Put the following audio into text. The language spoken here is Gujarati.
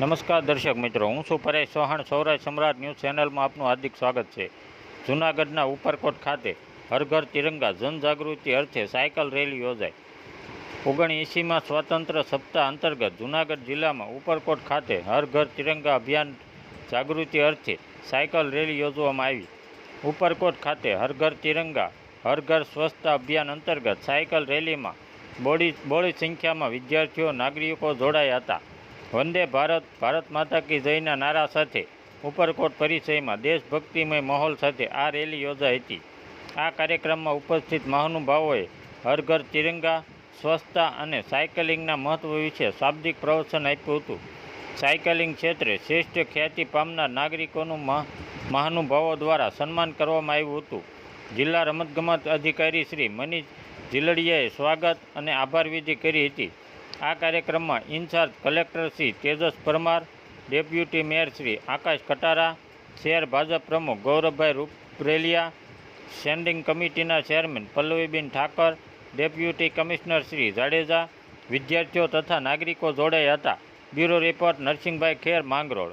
નમસ્કાર દર્શક મિત્રો, હું છું પરેશ ચૌહાણ, સૌરાષ્ટ્ર સમ્રાટ ન્યૂઝ ચેનલમાં આપનું હાર્દિક સ્વાગત છે. જૂનાગઢના ઉપરકોટ ખાતે હર ઘર તિરંગા જનજાગૃતિ અર્થે સાયકલ રેલી યોજાઈ. ઓગણએંસીમાં સ્વતંત્ર સપ્તાહ અંતર્ગત જૂનાગઢ જિલ્લામાં ઉપરકોટ ખાતે હર ઘર તિરંગા અભિયાન જાગૃતિ અર્થે સાયકલ રેલી યોજવામાં આવી. ઉપરકોટ ખાતે હર ઘર તિરંગા હર ઘર સ્વચ્છતા અભિયાન અંતર્ગત સાયકલ રેલીમાં બોડી બોડી સંખ્યામાં વિદ્યાર્થીઓ, નાગરિકો જોડાયા હતા. વંદે ભારત ભારત માતા કી જયના નારા સાથે ઉપરકોટ પરિચયમાં દેશભક્તિમય માહોલ સાથે આ રેલી યોજાઈ હતી. આ કાર્યક્રમમાં ઉપસ્થિત મહાનુભાવોએ હર ઘર તિરંગા, સ્વચ્છતા અને સાયકલિંગના મહત્વ વિશે શાબ્દિક પ્રવચન આપ્યું હતું. સાયકલિંગ ક્ષેત્રે શ્રેષ્ઠ ખ્યાતિ પામનાર નાગરિકોનું મહ, મહાનુભાવો દ્વારા સન્માન કરવામાં આવ્યું હતું. જિલ્લા રમતગમત અધિકારી શ્રી મનીષ ઝીલડિયાએ સ્વાગત અને આભાર વિધિ કરી હતી. આ કાર્યક્રમમાં in charge collector Shri Tejas Parmar, deputy mayor Shri Akash Katara, શહેર ભાજપ પ્રમુખ ગૌરવભાઈ રૂપરેલિયા, સ્ટેન્ડિંગ કમિટીના chairman Pallaviben Thakar, deputy commissioner Shri Jadeja, વિદ્યાર્થીઓ તથા નાગરિકો જોડાયા હતા. Bureau report Narsinhbhai Kher Mangrol.